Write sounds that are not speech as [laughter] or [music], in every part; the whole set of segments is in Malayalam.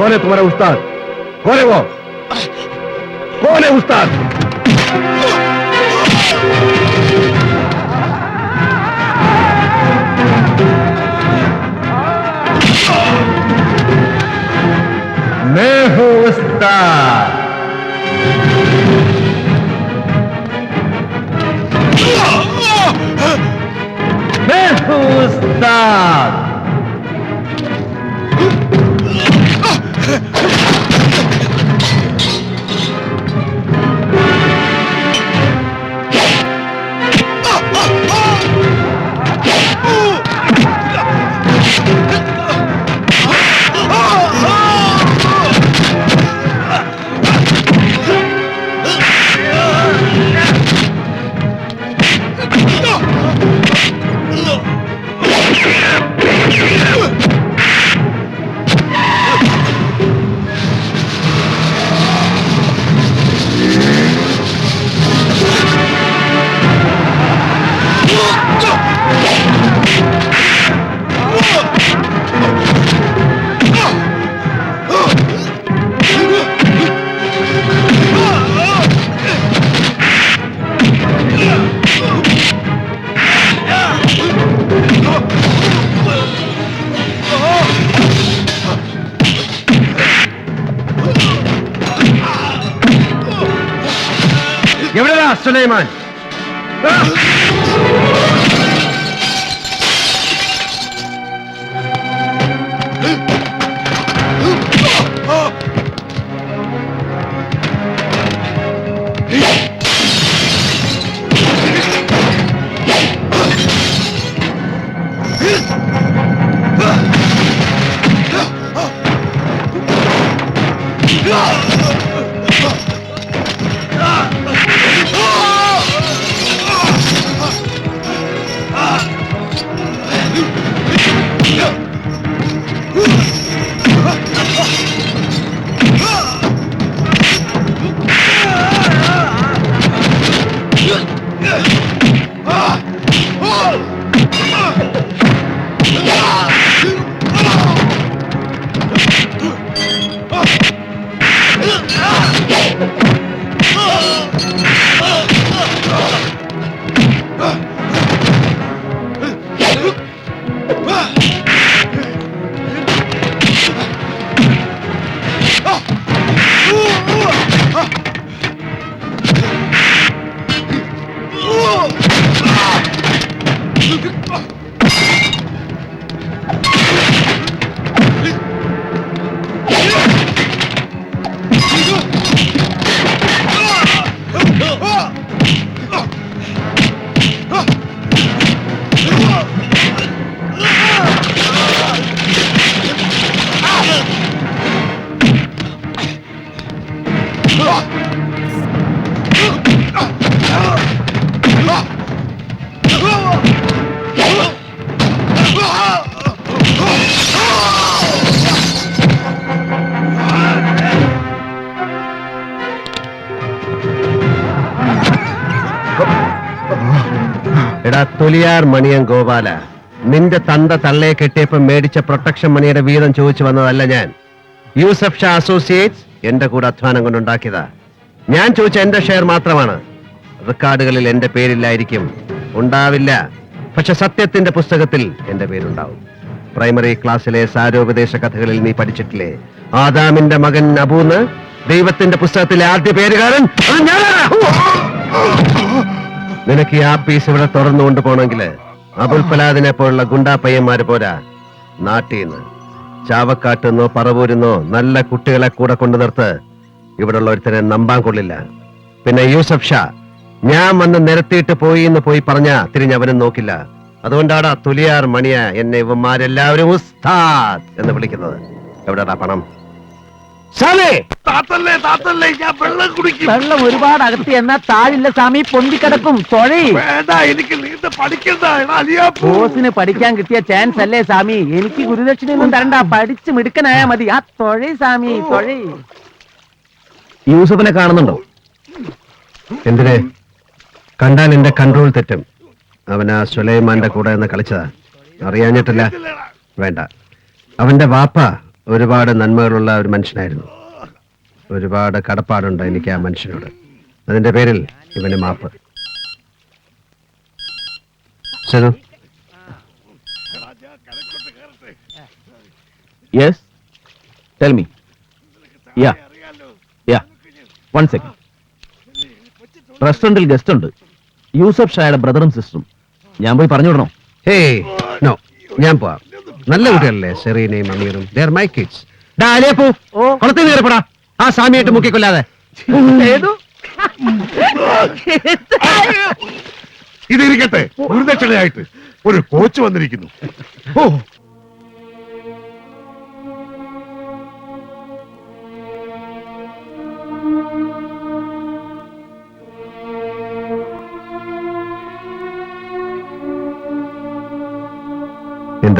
कौन है तुम्हारा उस्ताद? कौन है वो? कौन है उस्ताद? मैं हूँ उस्ताद। मैं हूँ उस्ताद। എവിടെയാ സുലൈമാൻ എടാ തൊലിയാർ മണിയൻ ഗോപാല നിന്റെ തന്ത തള്ളയെ കെട്ടിയപ്പോ മേടിച്ച പ്രൊട്ടക്ഷൻ മണിയുടെ വീതം ചോദിച്ചു വന്നതല്ല ഞാൻ. യൂസഫ് ഷാ അസോസിയേറ്റ്സ് എന്റെ കൂടെ അധ്വാനം കൊണ്ടുണ്ടാക്കിയതാ. ഞാൻ ചോദിച്ച എന്റെ ഷെയർ മാത്രമാണ്. റെക്കോർഡുകളിൽ എന്റെ പേരില്ലായിരിക്കും. ഉണ്ടാവില്ല. പക്ഷെ സത്യത്തിന്റെ പുസ്തകത്തിൽ എന്റെ പേരുണ്ടാവും. പ്രൈമറി ക്ലാസ്സിലെ സാരോപദേശ കഥകളിൽ നീ പഠിച്ചിട്ടില്ലേ? ആദാമിന്റെ മകൻ അബൂന്ന് ദൈവത്തിന്റെ പുസ്തകത്തിലെ ആദ്യ പേരുകാരൻ നിനക്ക് ഈ ആപ്പീസ് ഇവിടെ തുറന്നുകൊണ്ട് കൊണ്ടുപോകണമെങ്കിൽ അബുൽ ഫലാദിനെ പോലുള്ള ഗുണ്ടാ പയ്യന്മാര് പോരാ. നാട്ടീന്ന് ചാവക്കാട്ടുന്നോ പറവൂരുന്നോ നല്ല കുട്ടികളെ കൂടെ കൊണ്ടു നിർത്ത് ഇവിടെയുള്ള ഒരുത്തനെ നമ്പാൻ കൊള്ളില്ല. പിന്നെ യൂസഫ് ഷാ ഞാൻ വന്ന് നിരത്തിയിട്ട് പോയി എന്ന് പോയി പറഞ്ഞ തിരിഞ്ഞവനും നോക്കില്ല. അതുകൊണ്ടാടാ തുലിയാർ മണിയ എന്നെ ഇവന്മാരെല്ലാവരും ഉസ്താദ് എന്ന് വിളിക്കുന്നത്. എവിടെടാ പണം? താത്തല്ലേ താത്തല്ലേ ഞാൻ വെള്ളം കുടിക്കും. വെള്ളം ഒരുപാട് അകത്തി എന്നാ താഴില്ല സ്വാമി പൊന്തിക്കിടക്കും തൊഴയും. വേണ്ട എനിക്ക് നീന്ത പഠിക്കണ്ട. ബോസിന് പഠിക്കാൻ കിട്ടിയ ചാൻസ് അല്ലേ സ്വാമി? എനിക്ക് ഗുരുദക്ഷിണയൊന്നും തരണ്ട. പഠിച്ച് മിടുക്കനായാ മതി. ആ തൊഴി സ്വാമി തൊഴി യൂസഫിനെ കാണുന്നുണ്ടോ? എന്തിനെ? കണ്ടാൽ എന്റെ കൺട്രോൾ തെറ്റും. അവൻ ആ സുലൈമാന്റെ കൂടെ നിന്ന് കളിച്ചതാ. അറിയാഞ്ഞിട്ടില്ല. വേണ്ട. അവന്റെ വാപ്പ ഒരുപാട് നന്മകളുള്ള ഒരു മനുഷ്യനായിരുന്നു. ഒരുപാട് കടപ്പാടുണ്ട് എനിക്ക് ആ മനുഷ്യനോട്. അതിന്റെ പേരിൽ ഇവന് മാപ്പ്. ശരി yes tell me ya ya one second റെസ്റ്റോറന്റിൽ ഗസ്റ്റ് ഉണ്ട്. യൂസഫ് ഷായുടെ ബ്രദറും സിസ്റ്ററും ഞാൻ പോയി പറഞ്ഞു വിടണോ ഹേ നോ ഞാൻ പോവാം. നല്ല കുട്ടികളല്ലേ സെറീനയും അമീറും. ദർ മൈ കിഡ്സ് പോ. കുളത്തിൽ കയറിപ്പടാ. ആ സ്വാമിയായിട്ട് മുക്കിക്കൊല്ലാതെ. ഏതു? ഒരു ദക്ഷിണയായിട്ട് ഒരു കോച്ച് വന്നിരിക്കുന്നു. ഓ.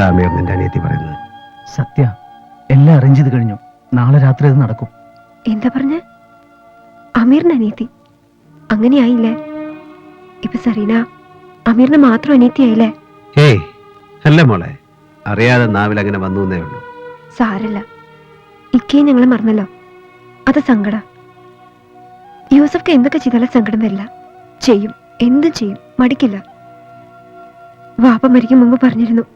എന്താ അമീർ നിന്റെ അനിയത്തി പറയുന്നത്? സത്യ എല്ലാം അറേഞ്ച് ചെയ്ത് കഴിഞ്ഞു. നാളെ രാത്രി അത് നടക്കും. എന്താ പറഞ്ഞ? അമീറിന് അനിയത്തി. അങ്ങനെയായില്ലേ? ഇപ്പൊ സറീന അമീറിന് മാത്രം അനിയത്തിയായില്ലേ? ഏയ് അല്ല മോളെ. അറിയാതെ നാവിൽ അങ്ങനെ വന്നു എന്നേ ഉള്ളൂ. സാരല്ല. ഇക്കേ ഞങ്ങൾ മറന്നല്ലോ. അത് സങ്കട. യൂസഫ്ക്ക് എന്തൊക്കെ ചെയ്താലും സങ്കടം വരില്ല. ചെയ്യും. എന്തും ചെയ്യും. മടിക്കില്ല. വാപ്പ മരിക്കും മുമ്പ് പറഞ്ഞിരുന്നു.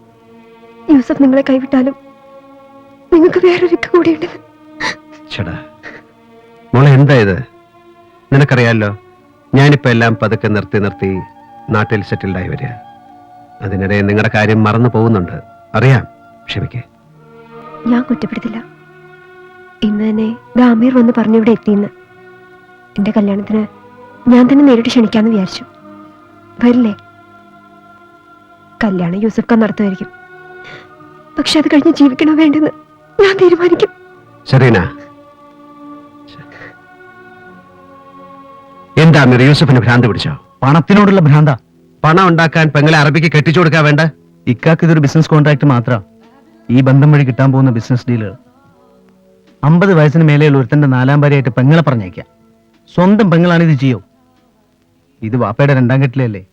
യൂസഫ് നിങ്ങളെ കൈവിട്ടാലും നിങ്ങൾക്ക് വേറൊരു കൂടിയുണ്ട്. മോളെ എന്താ ഇത്? നിനക്കറിയാലോ ഞാനിപ്പോ എല്ലാം പതുക്കെ നിർത്തി നിർത്തി നാട്ടിൽ സെറ്റിൽഡ് ആയി വരിക. അതിനിടെ നിങ്ങളുടെ കാര്യം മറന്നു പോകുന്നുണ്ട്. അറിയാം ക്ഷമിക്കേ. ഞാൻ കുറ്റപ്പെടുത്തില്ല. ഇന്ന് തന്നെ ദാമീർ വന്ന് പറഞ്ഞു ഇവിടെ എത്തിയെന്ന്. എന്റെ കല്യാണത്തിന് ഞാൻ തന്നെ നേരിട്ട് ക്ഷണിക്കാന്ന് വിചാരിച്ചു. വരില്ലേ? കല്യാണം യൂസഫ് ഖാൻ നടത്തുമായിരിക്കും. പക്ഷെ അത് കഴിഞ്ഞ് ജീവിക്കണോ വേണ്ടെന്ന് ഞാൻ തീരുമാനിക്കും. സെറീന. എന്താ മിർ യൂസഫിന് ഭ്രാന്ത് പിടിച്ചോ? പണത്തിനോടുള്ള ഭ്രാന്ത. പണം ഉണ്ടാക്കാൻ പെങ്ങളെ അറബിക്ക് കെട്ടിച്ചു കൊടുക്കാൻ വേണ്ട? ഇക്കാക്ക് ഇതൊരു ബിസിനസ് കോൺട്രാക്ട് മാത്ര. ഈ ബന്ധം വഴി കിട്ടാൻ പോകുന്ന ബിസിനസ് ഡീലുകൾ അമ്പത് വയസ്സിന് മേലെയുള്ള ഒരുത്തന്റെ നാലാം ഭാര്യയായിട്ട് പെങ്ങളെ പറഞ്ഞേക്കാം. സ്വന്തം പെങ്ങളാണ് ഇത് ചെയ്യോ? ഇത് വാപ്പയുടെ രണ്ടാം കെട്ടിലല്ലേ?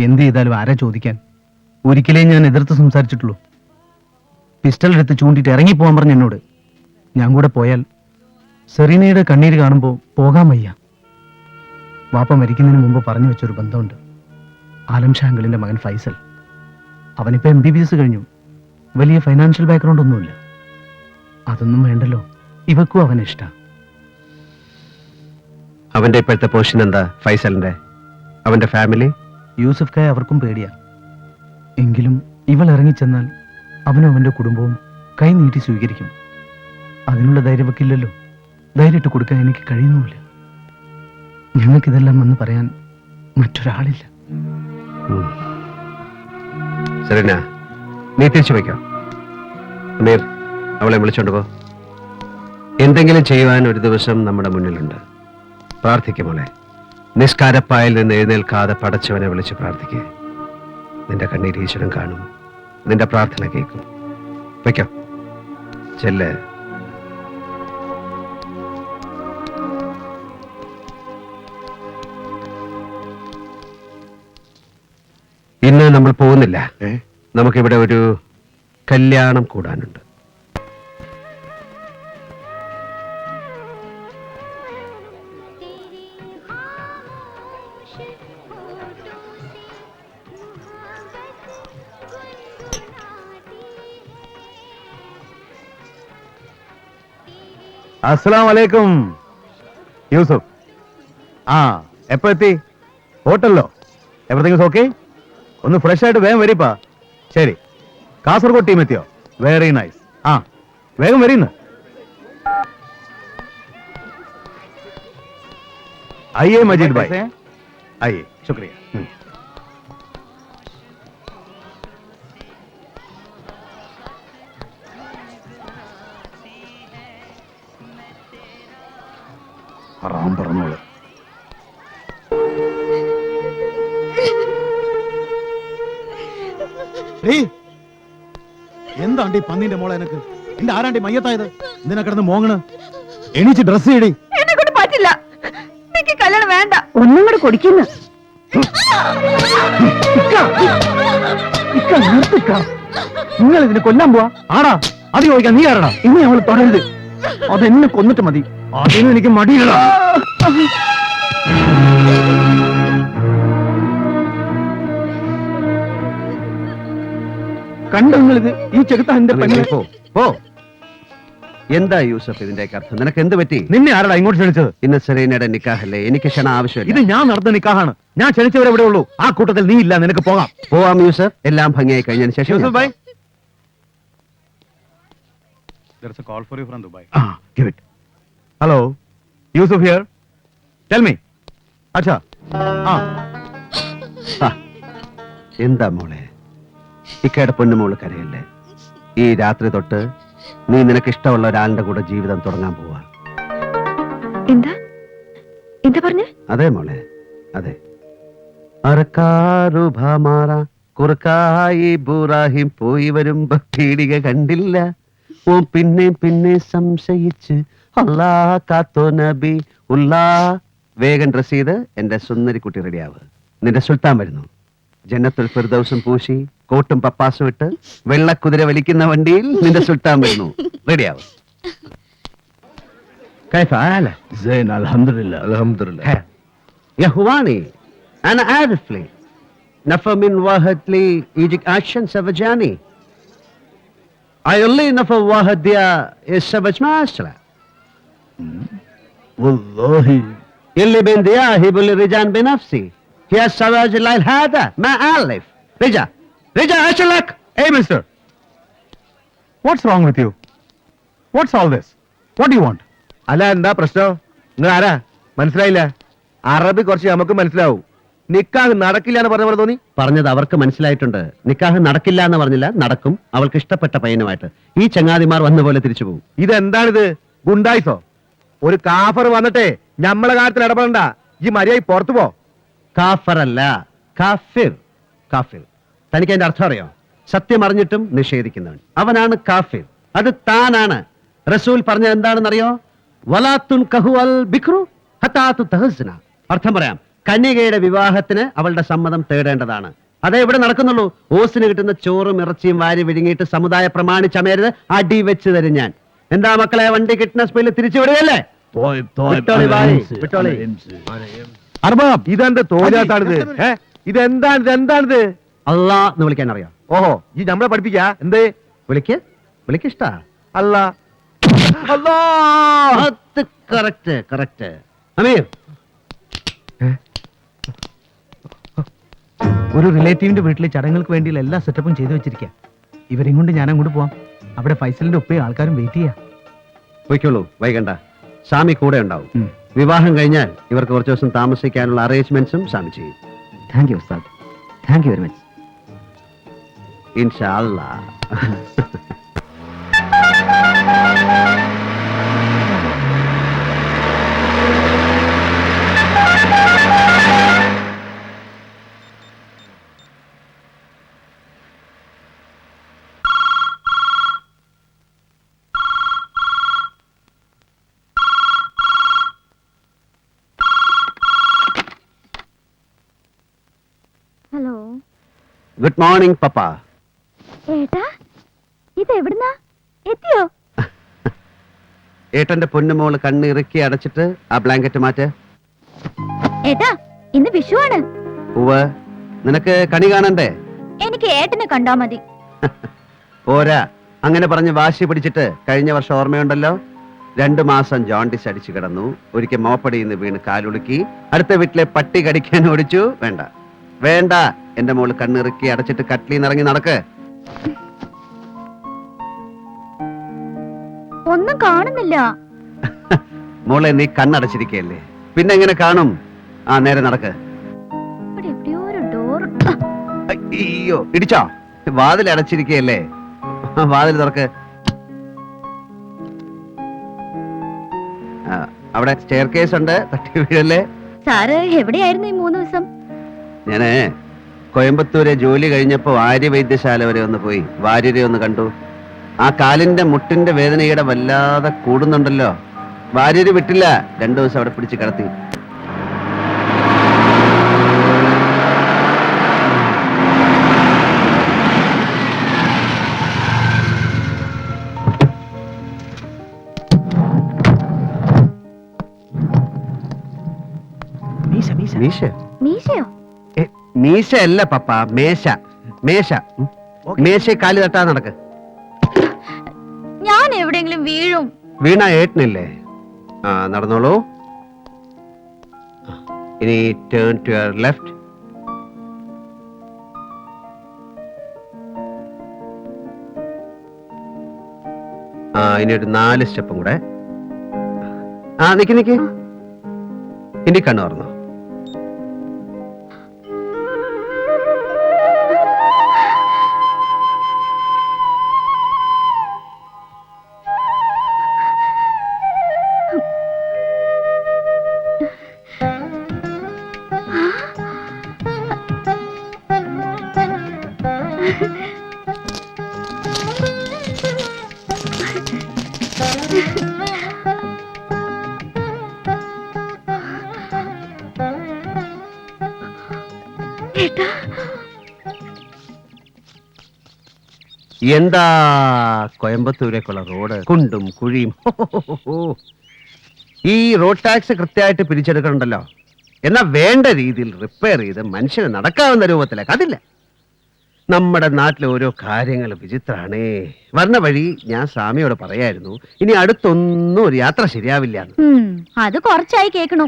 എന്ത് ചെയ്താലും ആരാ ചോദിക്കാൻ? ഒരിക്കലേ ഞാൻ എതിർത്ത് സംസാരിച്ചിട്ടുള്ളൂ. പിസ്റ്റൾ എടുത്ത് ചൂണ്ടിട്ട് ഇറങ്ങിപ്പോവാൻ പറഞ്ഞു എന്നോട്. ഞാൻ കൂടെ പോയാൽ സെറീനയുടെ കണ്ണീര് കാണുമ്പോൾ പോകാൻ വയ്യ. വാപ്പ മരിക്കുന്നതിന് മുമ്പ് പറഞ്ഞു വെച്ചൊരു ബന്ധമുണ്ട്. ആലം ഷാങ്കിളിന്റെ മകൻ ഫൈസൽ. അവനിപ്പോൾ എം ബി ബി എസ് കഴിഞ്ഞു. വലിയ ഫൈനാൻഷ്യൽ ബാക്ക്ഗ്രൗണ്ട് ഒന്നുമില്ല. അതൊന്നും വേണ്ടല്ലോ. ഇവക്കും അവനെ ഇഷ്ട. അവന്റെ ഇപ്പോഴത്തെ പൊസിഷൻ എന്താ ഫൈസലിന്റെ? അവന്റെ ഫാമിലി യൂസഫ് കായ അവർക്കും പേടിയാ. എങ്കിലും ഇവൾ ഇറങ്ങിച്ചെന്നാൽ അവനും അവന്റെ കുടുംബവും കൈ നീട്ടി സ്വീകരിക്കും. അതിനുള്ള ധൈര്യമൊക്കില്ലല്ലോ ധൈര്യമിട്ട് കൊടുക്കാൻ എനിക്ക് കഴിയുന്നുമില്ല. ഞങ്ങൾക്കിതെല്ലാം വന്ന് പറയാൻ മറ്റൊരാളില്ല. നീ തിരിച്ചു വയ്ക്കോ അവളെ വിളിച്ചോണ്ട് പോ. എന്തെങ്കിലും ചെയ്യുവാൻ ഒരു ദിവസം നമ്മുടെ മുന്നിലുണ്ട്. പ്രാർത്ഥിക്കും മോളെ. നിസ്കാരപ്പായിൽ നിന്ന് എഴുന്നേൽക്കാതെ പടച്ചവനെ വിളിച്ച് പ്രാർത്ഥിക്കുക നിന്റെ കണ്ണീരീശ്വരം കാണും. നിന്റെ പ്രാർത്ഥന കേൾക്കും. വയ്ക്കോ ചെല്ല. ഇന്ന് നമ്മൾ പോകുന്നില്ല. നമുക്കിവിടെ ഒരു കല്യാണം കൂടാനുണ്ട്. അസ്സലാം വലൈക്കും യൂസഫ് ആ എപ്പോ എത്തി ഹോട്ടലിലോ എവറിങ് ഓക്കെ ഒന്ന് ഫ്രഷ് ആയിട്ട് വേഗം വരിപ്പാ ശരി കാസർഗോഡ് ടീം എത്തിയോ വെരി നൈസ് ആ വേഗം വരീന്ന് आइए मजीद भाई आइए शुक्रिया റാം പറഞ്ഞോളെ. എന്താണ്ടി പന്നിന്റെ മോളെ എനക്ക്? എന്റെ ആരാണ്ടി മയ്യത്തായത്? എന്തിനാ കിടന്ന് മോങ്ങണ്? എണീച്ച് ഡ്രസ് ഇടി എന്നെ കൊണ്ട് പറ്റില്ല. എനിക്ക് കല്യാണം വേണ്ട. ഒന്നും കൂടെ കൊടിക്കുന്നു നിങ്ങൾ ഇതിനെ കൊല്ലാൻ പോവാ? ആടാ അത് ചോദിക്കാൻ നീ ആരടാ? ഇനി അവൾ തുടരുത്. അതെന്നെ കൊന്നിട്ട് മതി. അതിനും എനിക്ക് മടിയില്ല കണ്ടോ നിങ്ങളിത്? ഈ ചെകുത്ത എന്റെ പെണ്ണെ പോ പോ. എന്താ യൂസഫ് ഇതിന്റെയൊക്കെ അർത്ഥം? നിനക്ക് എന്ത് പറ്റി? നിന്നെ ആരടാ ഇങ്ങോട്ട് ക്ഷണിച്ചത്? ഇന്ന് സെറീനയുടെ നിക്കാഹല്ലേ? എനിക്ക് ക്ഷണ ആവശ്യമില്ല ഇത് ഞാൻ നടന്ന നിക്കാഹാണ്. ഞാൻ ക്ഷണിച്ചവരെ ഇവിടെ ഉള്ളൂ. ആ കൂട്ടത്തിൽ നീ ഇല്ല നിനക്ക് പോകാം. പോവാം യൂസഫ്. എല്ലാം ഭംഗിയായി കഴിഞ്ഞതിന് ശേഷം യൂസഫ് ഭായ് There's a call for you from Dubai. Ah, give it. Hello, Yusuf here Tell me. അച്ഛാ ആ [laughs] എന്താ മോളെ? ഇക്കയുടെ പൊന്നുമോൾ കരയല്ലേ? ഈ രാത്രി തൊട്ട് നീ നിനക്ക് ഇഷ്ടമുള്ള ഒരാളുടെ കൂടെ ജീവിതം തുടങ്ങാൻ പോവാ. എന്താ? എന്താ പറഞ്ഞു? അതെ മോളെ അതെ. അറക്കാറു ഭാമാറ കുറുക്കായി ബുറാഹിം പോയി വരുമ്പോ പീടിക കണ്ടില്ല. ഓ പിന്നെ പിന്നെ സംശയിച്ച് അല്ലാ കാത്തോ നബി ഉല്ലാ വേഗം ഡ്രസ് ചെയ്ത് എന്റെ സുന്ദരിക്കുട്ടി റെഡിയാവ് നിന്റെ സുൽത്താൻ വരുന്നു ജന്നത്തുൽ ഫിർദൗസും പൂശി കോട്ടും പപ്പാസും ഇട്ട് വെള്ളക്കുതിര വലിക്കുന്ന വണ്ടിയിൽ നിന്റെ സുൽത്താൻ വരുന്നു റെഡിയാവ് كيف حالك؟ زين الحمد لله الحمد لله يا هواني أنا عارف لي نفى من واحد لي يجيك أكشن سفجاني أيولي نفى واحد ديا السفج ما أسرع والله اللي بين ديا هي بولي رجان بنفسي هي السواج الليل هذا ما ألف رجع رجع ايش لك Hey, mister. What's wrong with you? What's all this? What do you want? അല്ല എന്താ പ്രശ്നം നിങ്ങൾ ആരാ മനസ്സിലായില്ല അറബി കുറച്ച് നമുക്ക് മനസ്സിലാവും നിക്കാഹ് നടക്കില്ല എന്ന് പറഞ്ഞ പോലെ തോന്നി പറഞ്ഞത് അവർക്ക് മനസ്സിലായിട്ടുണ്ട് നിക്കാഹ് നടക്കില്ല എന്ന് പറഞ്ഞില്ല നടക്കും അവൾക്ക് ഇഷ്ടപ്പെട്ട പയ്യനുമായിട്ട് ഈ ചങ്ങാതിമാർ വന്ന പോലെ തിരിച്ചു പോകും ഇതെന്താണിത് ഗുണ്ടായിസോ ഒരു കാഫർ വന്നിട്ടേ നമ്മളെ കാര്യത്തിൽ ഇടപെടണ്ട. ഈ മര്യാദ പുറത്തു പോ. കാഫറല്ല കാഫിർ. കാഫിർ. തനിക്ക് അതിന്റെ അർത്ഥം അറിയോ? സത്യം അറിഞ്ഞിട്ടും നിഷേധിക്കുന്നവൻ. അവനാണ് കാഫിർ. അത് താനാണ്. റസൂൽ പറഞ്ഞത് എന്താണെന്നറിയോ? വലാത്തുൻ കഹു അൽ ബിഖ്റു ഹത്താത്തു അർത്ഥം പറയാം കന്യകയുടെ വിവാഹത്തിന് അവളുടെ സമ്മതം തേടേണ്ടതാണ്. അതേ ഇവിടെ നടക്കുന്നുള്ളൂ. ഓസിന് കിട്ടുന്ന ചോറും ഇറച്ചിയും വാരി വിഴുങ്ങിയിട്ട് സമുദായ പ്രമാണിച്ചമയരുത്. അടി വെച്ച് തരും ഞാൻ. എന്താ മക്കളെ വണ്ടി കിട്ടുന്ന സ്പീഡിൽ തിരിച്ചു വിടുകയല്ലേ? അർബാബ് ഇതെന്റെ തോലാത്താണിത് ഇതെന്താണ് ഇതെന്താണിത്? അല്ല എന്ന് വിളിക്കാൻ അറിയാം ഓഹോ ഈ നമ്മളെ പഠിപ്പിക്കാ? എന്തേ? വിളിക്ക് വിളിക്കിഷ്ട അല്ല. Correct correct Amir. ഒരു റിലേറ്റീവിന്റെ വീട്ടിലെ ചടങ്ങുകൾക്ക് വേണ്ടിയുള്ള എല്ലാ സെറ്റപ്പും ചെയ്തു വെച്ചിരിക്കുക ഇവരെയും കൊണ്ട് ഞാൻ അങ്ങോട്ട് പോവാം. അവിടെ ഫൈസലിന്റെ ഉപ്പയും ആൾക്കാരും വെയിറ്റ് ചെയ്യാം. പോയിക്കോളൂ വൈകണ്ട. സ്വാമി കൂടെ ഉണ്ടാവും. വിവാഹം കഴിഞ്ഞാൽ ഇവർക്ക് കുറച്ച് ദിവസം താമസിക്കാനുള്ള അറേഞ്ച്മെന്റ്സും സ്വാമി ചെയ്യും. താങ്ക് യു ഉസ്താദ്. താങ്ക് യു വെരി മച്ച് ഇൻഷാ [laughs] ഗുഡ് മോർണിംഗ് പപ്പ ഏട്ടാ ഇത് എവിടുന്നാ എത്തിയോ? ഏട്ടന്റെ പൊന്നുമോൾ കണ്ണിറുക്കി അടച്ചിട്ട് ആ ബ്ലാങ്കറ്റ് മാറ്റ്. ഏട്ടാ ഇന്ന് വിഷുവാണ്. ഉവ് നിനക്ക് കണി കാണണ്ടേ? എനിക്ക് ഏട്ടനെ കണ്ടാ മതി. [laughs] പോരാ. അങ്ങനെ പറഞ്ഞ് വാശി പിടിച്ചിട്ട് കഴിഞ്ഞ വർഷം ഓർമ്മയുണ്ടല്ലോ? രണ്ടു മാസം ജോണ്ടിസ് അടിച്ചു കിടന്നു. ഒരിക്കൽ മോപ്പടിയിൽ നിന്ന് വീണ് കാലുളുക്കി. അടുത്ത വീട്ടിലെ പട്ടി കടിക്കാൻ ഓടിച്ചു. വേണ്ട. വേണ്ട. എന്റെ മോൾ കണ്ണിറുക്കി അടച്ചിട്ട് കട്ട്ലി ഇറങ്ങി നടക്ക്. ഒന്നും കാണുന്നില്ല. മോളെ നീ കണ്ണടച്ചിരിക്കയല്ലേ? പിന്നെ എങ്ങനെ കാണും? ആ നേരെ നടക്ക്. ഇവിടെ എവിടെയോ ഒരു ഡോർ അയ്യോ ഇടിച്ചോ? വാതിൽ അടച്ചിരിക്കയല്ലേ? ആ, വാതിൽ തുറക്ക്. ആ, അവിടെ സ്റ്റെയർ കേസ് ഉണ്ട്. തട്ടി വീഴല്ലേ? സാറ് എവിടെയായിരുന്നു ഈ മൂന്ന് ദിവസം? ഞാൻ കോയമ്പത്തൂരെ ജോലി കഴിഞ്ഞപ്പോൾ ആര്യ വൈദ്യശാല വരെ ഒന്ന് പോയി. വാര്യരെ ഒന്ന് കണ്ടു. ആ കാലിന്റെ മുട്ടിന്റെ വേദനയുടെ വല്ലാതെ കൂടുന്നുണ്ടല്ലോ. വാര്യര് വിട്ടില്ല. രണ്ടു ദിവസം അവിടെ പിടിച്ച് കിടത്തി. മീശ മീശയോ? മീശ അല്ല പപ്പ മേശ. മേശ. മേശ കാലി തട്ടാ നടക്ക്. ഞാൻ എവിടെയെങ്കിലും വീഴും. വീണ ഏട്ടനില്ലേ? ആ നടന്നോളൂ. ഇനി ടേൺ ടു യുവർ ലെഫ്റ്റ് ആ ഇനി ഒരു നാല് സ്റ്റെപ്പും കൂടെ. ആ നിക്ക് നിക്ക്. ഇനി കണ്ണു തുറന്നോ. എന്താ കോയമ്പത്തൂരേക്കുള്ള റോഡ്? കുണ്ടും കുഴിയും. ഈ റോഡ് ടാക്സ് കൃത്യമായിട്ട് പിരിച്ചെടുക്കണുണ്ടല്ലോ. എന്നാ വേണ്ട രീതിയിൽ റിപ്പയർ ചെയ്ത് മനുഷ്യന് നടക്കാവുന്ന രൂപത്തിലേക്ക്. അതില്ല. നമ്മുടെ നാട്ടിലെ ഓരോ കാര്യങ്ങൾ വിചിത്രമാണ് വന്ന വഴി ഞാൻ സ്വാമിയോട് പറയായിരുന്നു ഇനി അടുത്തൊന്നും ഒരു യാത്ര ശരിയാവില്ല അത് കുറച്ചായി കേൾക്കണു.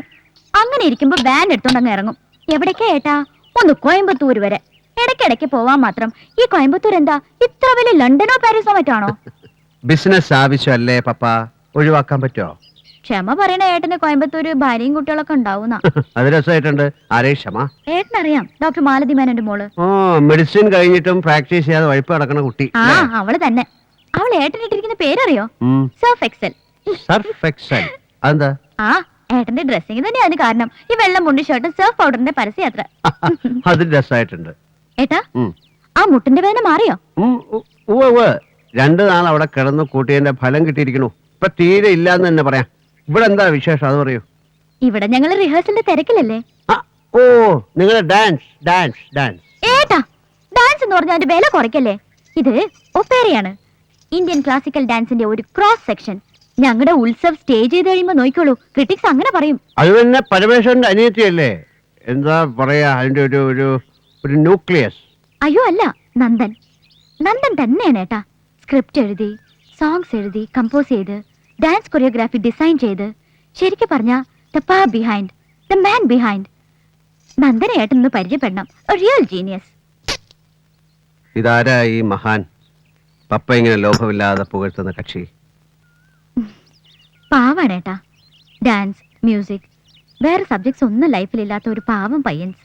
അങ്ങനെ ഇരിക്കുമ്പോ വാൻ എടുത്തോണ്ടങ്ങ് ഇറങ്ങും. എവിടേക്കാ ഏട്ടാ? ഒന്ന് കോയമ്പത്തൂർ വരെ. ഇടയ്ക്കിടയ്ക്ക് പോവാൻ മാത്രം ഈ കോയമ്പത്തൂർ എന്താ? ഇത്ര വലിയ ലണ്ടനോ പാരീസോ മറ്റാണോ? [laughs] ബിസിനസ് ആവശ്യമല്ലേ പപ്പ? ഒഴിവാക്കാൻ പറ്റുമോ ക്ഷമ പറയണ ഏട്ടന് കോയമ്പത്തൂര് ഭാര്യയും കുട്ടികളൊക്കെ ഉണ്ടാവുന്ന. [laughs] അത് രസമായിട്ടുണ്ട്. ആരേ ക്ഷമ? ഏട്ടനറിയാം. ഡോക്ടർ മാലതി മേനന്റെ മോൾ. ഓ മെഡിസിൻ കഴിഞ്ഞിട്ടും പ്രാക്ടീസ് ചെയ്യാതെ വഴിപ്പ് കിടക്കണ കുട്ടി ആ അവൾ തന്നെ. അവൾ ഏട്ടനിട്ടിരിക്കുന്ന പേരറിയോ? സർഫ് എക്സൽ സർഫ് എക്സൽ അതെന്താ? ആ ഏട്ടന്റെ ഡ്രസ്സിംഗ് തന്നെയാണ് കാരണം. ഈ വെള്ളം മുണ്ടി ഷർട്ടും സർഫ് പൗഡറിന്റെ പരസ്യയാത്ര. [laughs] അത് രസമായിട്ടുണ്ട്. ഏട്ടാ ആ മുട്ടിന്റെ വേദന മാറിയോ. രണ്ടു നാൾ അവിടെ കിടന്ന് കൂട്ടിയതിന്റെ ഫലം കിട്ടിയിരിക്കണു ഇപ്പൊ തീരെ ഇല്ലാന്ന് തന്നെ പറയാം. ഇവിടെ എന്താ വിശേഷം? അത് പറയൂ. ഇവിടെ ഞങ്ങൾ റിഹേഴ്സലിന്റെ തിരക്കിലല്ലേ? ഓ നിങ്ങൾ ഡാൻസ് ഡാൻസ് ഡാൻസ് ഏട്ടാ ഡാൻസ് എന്ന് പറഞ്ഞാൽ വില കുറയ്ക്കല്ലേ? ഇത് ഒപ്പേരയാണ് ഇന്ത്യൻ ക്ലാസിക്കൽ ഡാൻസിന്റെ ഒരു ക്രോസ് സെക്ഷൻ ഞങ്ങളുടെ ഉത്സവ് സ്റ്റേജ് ചെയ്ത് കഴിയുമ്പോ നോക്കിക്കോളൂ. ക്രിട്ടിക്സ് അങ്ങനെ പറയും. അത് തന്നെ പരമേശ്വരന്റെ അനിയത്തിയല്ലേ? എന്താ പറയാ അതിന്റെ ഒരു ഒരു ഒരു ന്യൂക്ലിയസ് അയ്യോ അല്ല നന്ദൻ. നന്ദൻ തന്നെയാണ് ഏട്ടാ. സ്ക്രിപ്റ്റ് എഴുതി സോങ്സ് എഴുതി കമ്പോസ് ചെയ്ത് ഡാൻസ് കൊറിയോഗ്രാഫി ഡിസൈൻ ചെയ്ത് ശരിക്കും പറഞ്ഞ the pa behind the man behind നന്ദനെ ഏട്ടൻ ഒന്ന് പരിചയപ്പെടണം. റിയൽ ജീനിയസ് ഇതാരാ ഈ മഹാൻ? പപ്പ ഇങ്ങനെ ലോഭമില്ലാതെ പുകഴ്ത്തുന്ന കക്ഷി. പാവാണ് ഏട്ടാ. ഡാൻസ് മ്യൂസിക് വേറെ സബ്ജക്ട്സ് ഒന്നും ലൈഫിലില്ലാത്ത ഒരു പാവം പയ്യൻസ്